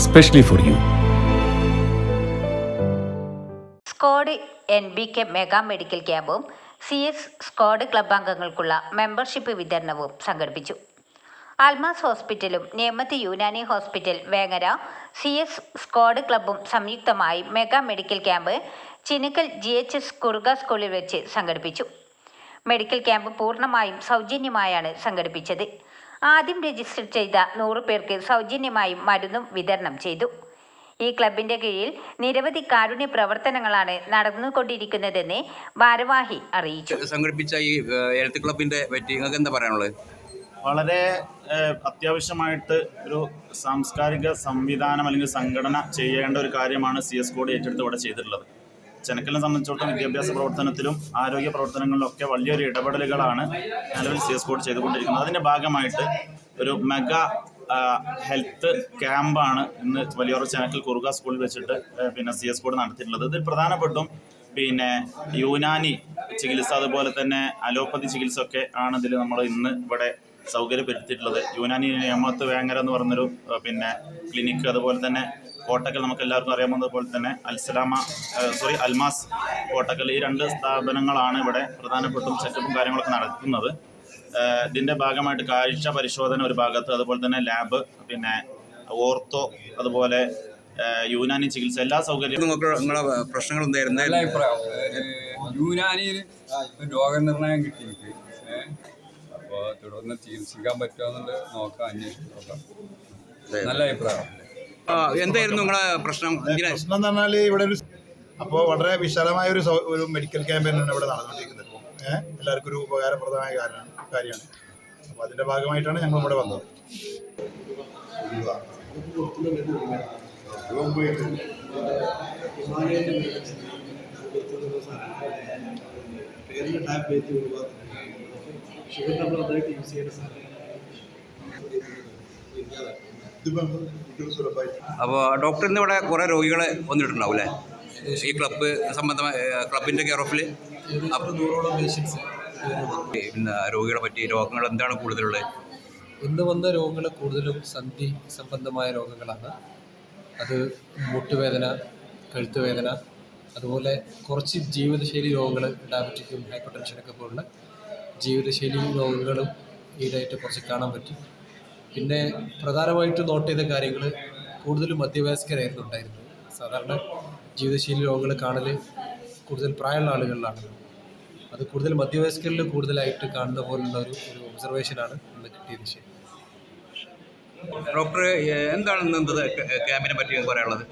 specially for you squad N B K mega medical ക്യാമ്പും C S squad club അംഗങ്ങൾക്കുള്ള membership വിതരണവും സംഘടിപ്പിച്ചു. ആൽമാസ് ഹോസ്പിറ്റലും നേമത്ത് Unani hospital Vengara C S squad ക്ലബും സംയുക്തമായി mega medical camp ചിനുക്കൽ G H S Kuruka സ്കൂളിൽ വെച്ച് സംഘടിപ്പിച്ചു. മെഡിക്കൽ ക്യാമ്പ് പൂർണമായും സൗജന്യമായാണ് സംഘടിപ്പിച്ചത്. ആദ്യം രജിസ്റ്റർ ചെയ്ത നൂറ് പേർക്ക് സൗജന്യമായും മരുന്നും വിതരണം ചെയ്തു. ഈ ക്ലബിന്റെ കീഴിൽ നിരവധി കാരുണ്യ പ്രവർത്തനങ്ങളാണ് നടന്നുകൊണ്ടിരിക്കുന്നതെന്ന് ഭാരവാഹി അറിയിച്ചു. സംഘടിപ്പിച്ച ഈ എഴുത്ത് ക്ലബിന്റെ പറ്റി നിങ്ങൾക്ക് എന്താ പറയാനുള്ളത്? വളരെ അത്യാവശ്യമായിട്ട് ഒരു സാംസ്കാരിക സംവിധാനം അല്ലെങ്കിൽ സംഘടന ചെയ്യേണ്ട ഒരു കാര്യമാണ് സി എസ് കോഡ് ഏറ്റെടുത്ത് ഇവിടെ ചെയ്തിട്ടുള്ളത്. ചെനക്കലിനെ സംബന്ധിച്ചിടത്തോളം വിദ്യാഭ്യാസ പ്രവർത്തനത്തിലും ആരോഗ്യ പ്രവർത്തനങ്ങളിലൊക്കെ വലിയൊരു ഇടപെടലുകളാണ് നിലവിൽ സി എസ് കോഡ് ചെയ്തുകൊണ്ടിരിക്കുന്നത്. അതിന്റെ ഭാഗമായിട്ട് ഒരു മെഗാ ഹെൽത്ത് ക്യാമ്പാണ് ഇന്ന് വലിയൊരു ചെനക്കൽ കുറുക സ്കൂളിൽ വെച്ചിട്ട് പിന്നെ സി എസ് കോഡ് നടത്തിയിട്ടുള്ളത്. ഇതിൽ പ്രധാനപ്പെട്ടും പിന്നെ യൂനാനി ചികിത്സ അതുപോലെ തന്നെ അലോപ്പതി ചികിത്സ ഒക്കെ ആണ് ഇതിൽ നമ്മൾ ഇന്ന് ഇവിടെ സൗകര്യപ്പെടുത്തിയിട്ടുള്ളത്. യൂനാനി നിയമത്ത് വേങ്ങര എന്ന് പറഞ്ഞൊരു പിന്നെ ക്ലിനിക്ക് അതുപോലെ തന്നെ കോട്ടക്കൽ നമുക്ക് എല്ലാവർക്കും അറിയാവുന്നതുപോലെ തന്നെ അൽസലാമ സോറി അൽമാസ് കോട്ടക്കൽ ഈ രണ്ട് സ്ഥാപനങ്ങളാണ് ഇവിടെ പ്രധാനപ്പെട്ടും ചെക്കപ്പും കാര്യങ്ങളൊക്കെ നടത്തുന്നത് ഇതിന്റെ ഇതിന്റെ ഭാഗമായിട്ട് കാഴ്ച പരിശോധന ഒരു ഭാഗത്ത് അതുപോലെ തന്നെ ലാബ് പിന്നെ ഓർത്തോ അതുപോലെ യുനാനി ചികിത്സ എല്ലാ സൗകര്യങ്ങളും നിങ്ങളുടെ നിങ്ങളെ പ്രശ്നങ്ങൾ എന്തായിരുന്നു? യുനാനിയിൽ ഒരു രോഗനിർണയം കിട്ടി എനിക്ക്. ഏഹ് അപ്പോൾ തുടർന്ന് ചികിത്സിക്കാൻ പറ്റുമെന്നുള്ളത് നോക്കാം അന്വേഷിച്ച് നോക്കാം. നല്ല അഭിപ്രായം. എന്തായിരുന്നു നിങ്ങളെ പ്രശ്നം? പ്രശ്നം എന്ന് പറഞ്ഞാൽ ഇവിടെ ഒരു അപ്പോൾ വളരെ വിശാലമായ ഒരു ഒരു മെഡിക്കൽ ക്യാമ്പയിൻ തന്നെയാണ് ഇവിടെ നടന്നുകൊണ്ടിരിക്കുന്നത് ഇപ്പോൾ ഏഹ് എല്ലാവർക്കും ഒരു ഉപകാരപ്രദമായ കാര്യമാണ് കാര്യമാണ്. അപ്പോൾ അതിന്റെ ഭാഗമായിട്ടാണ് ഞങ്ങൾ ഇവിടെ വന്നത്. അപ്പോൾ ഡോക്ടർ ഇന്ന് ഇവിടെ കുറേ രോഗികൾ വന്നിട്ടുണ്ടാവും അല്ലേ ഈ ക്ലബ്ബ് സംബന്ധമായ ക്ലബിന്റെ കെയർ ഓഫിൽ നൂറോളം പേഷ്യൻസ് പിന്നെ രോഗികളെ പറ്റി രോഗങ്ങൾ എന്താണ് കൂടുതലുള്ളത്? ഇന്ന് വന്ന രോഗങ്ങൾ കൂടുതലും സന്ധി സംബന്ധമായ രോഗങ്ങളാണ്. അത് മുട്ടുവേദന കഴുത്തുവേദന അതുപോലെ കുറച്ച് ജീവിതശൈലി രോഗങ്ങൾ ഡയബറ്റിക്കും ഹൈപ്പർ ടെൻഷനൊക്കെ പോലുള്ള ജീവിതശൈലി രോഗങ്ങളും ഈടായിട്ട് കുറച്ച് കാണാൻ പറ്റും. പിന്നെ പ്രധാനമായിട്ടും നോട്ട് ചെയ്ത കാര്യങ്ങൾ കൂടുതലും മധ്യവയസ്കരായിരുന്നു ഉണ്ടായിരുന്നത്. സാധാരണ ജീവിതശൈലി രോഗങ്ങൾ കാണൽ കൂടുതൽ പ്രായമുള്ള ആളുകളിലാണ്. അത് കൂടുതൽ മധ്യവയസ്കരിൽ കൂടുതലായിട്ട് കാണുന്ന പോലുള്ള ഒരു ഒരു ഒബ്സർവേഷനാണ് ഇന്ന് കിട്ടിയത് ശരി ഡോക്ടർ എന്താണ് ക്യാമ്പിനെ പറ്റി പറയാനുള്ളത്?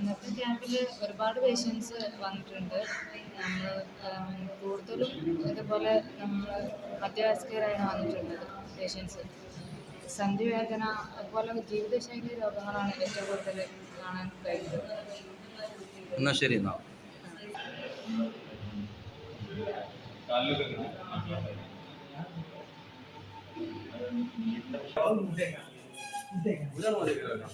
ഇന്നത്തെ ക്യാമ്പിൽ ഒരുപാട് പേഷ്യൻസ് വന്നിട്ടുണ്ട്. നമ്മൾ കൂടുതലും ഇതുപോലെ നമ്മൾ മധ്യവയസ്കരായാണ് വന്നിട്ടുള്ളത് പേഷ്യൻസ്. സന്ധിവേദന അതുപോലെ ജീവിതശൈലി രോഗങ്ങളാണ് ഏറ്റവും കൂടുതൽ കാണാൻ കഴിയുന്നത്. എന്നാൽ ശരി ಇದೇಕೆ ಉಳನೋದೆ ಇರಲ್ಲ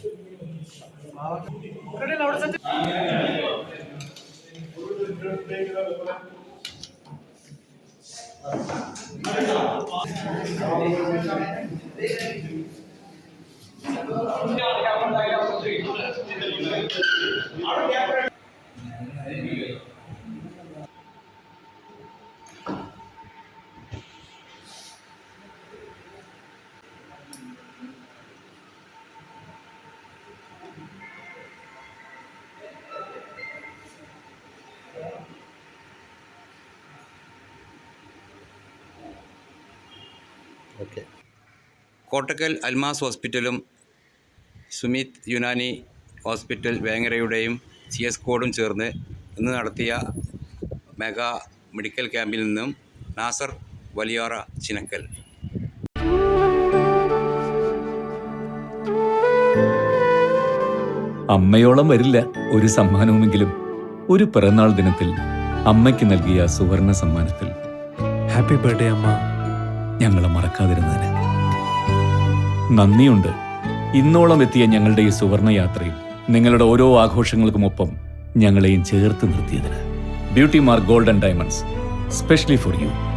എന്നാൽ കോട്ടക്കൽ അൽമാസ് ഹോസ്പിറ്റലും സുമിത് യുനാനി ഹോസ്പിറ്റൽ വേങ്ങരയുടെയും സി എസ് കോഡും ചേർന്ന് ഇന്ന് നടത്തിയ മെഗാ മെഡിക്കൽ ക്യാമ്പിൽ നിന്നും നാസർ വലിയാറ ചിനക്കൽ. അമ്മയോളം വരില്ല ഒരു സമ്മാനവുമെങ്കിലും ഒരു പിറന്നാൾ ദിനത്തിൽ അമ്മയ്ക്ക് നൽകിയ സുവർണ സമ്മാനത്തിൽ. ഹാപ്പി ബർത്ത്ഡേ അമ്മ. ഞങ്ങളെ മറക്കാതിരുന്നതിന്. നന്ദിയുണ്ട്. ഇന്നോളം എത്തിയ ഞങ്ങളുടെ ഈ സുവർണ യാത്രയിൽ നിങ്ങളുടെ ഓരോ ആഘോഷങ്ങൾക്കുമൊപ്പം ഞങ്ങളെയും ചേർത്ത് നിർത്തിയതിന്. Beauty mark golden diamonds specially for you.